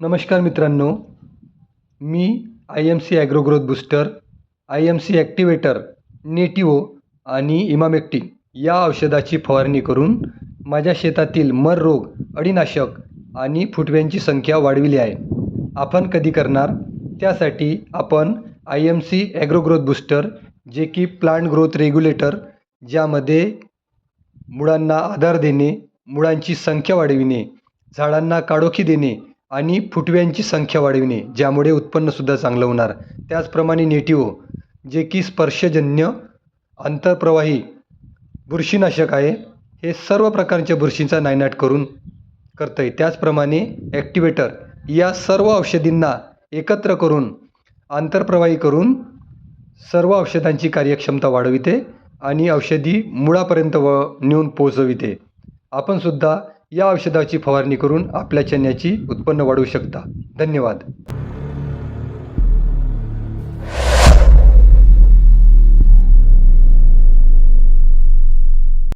नमस्कार मित्रांनो मी I M C agro growth booster I M C activator Nativo आणि emamectin या औषधाची फवारणी करून माझ्या शेतातील मर रोग अडीनाशक आणि फुटव्यांची संख्या वाढविली आहे. आपण कधी करणार? त्यासाठी आपण I M C agro growth booster जे की प्लांट ग्रोथ रेग्युलेटर ज्यामध्ये मुळांना आधार देणे मुळांची संख्या वाढविणे झाडांना काळोखी देणे आणि फुटव्यांची संख्या वाढविणे ज्यामुळे उत्पन्नसुद्धा चांगलं होणार. त्याचप्रमाणे नेटिओ जे की स्पर्शजन्य आंतरप्रवाही बुरशीनाशक आहे हे सर्व प्रकारच्या बुरशींचा नायनाट करून करतं आहे त्याचप्रमाणे ॲक्टिवेटर या सर्व औषधींना एकत्र करून आंतरप्रवाही करून सर्व औषधांची कार्यक्षमता वाढविते आणि औषधी मुळापर्यंत व नेऊन पोचविते आपणसुद्धा या औषधाची फवारणी करून आपल्या चण्याची उत्पन्न वाढवू शकता. धन्यवाद.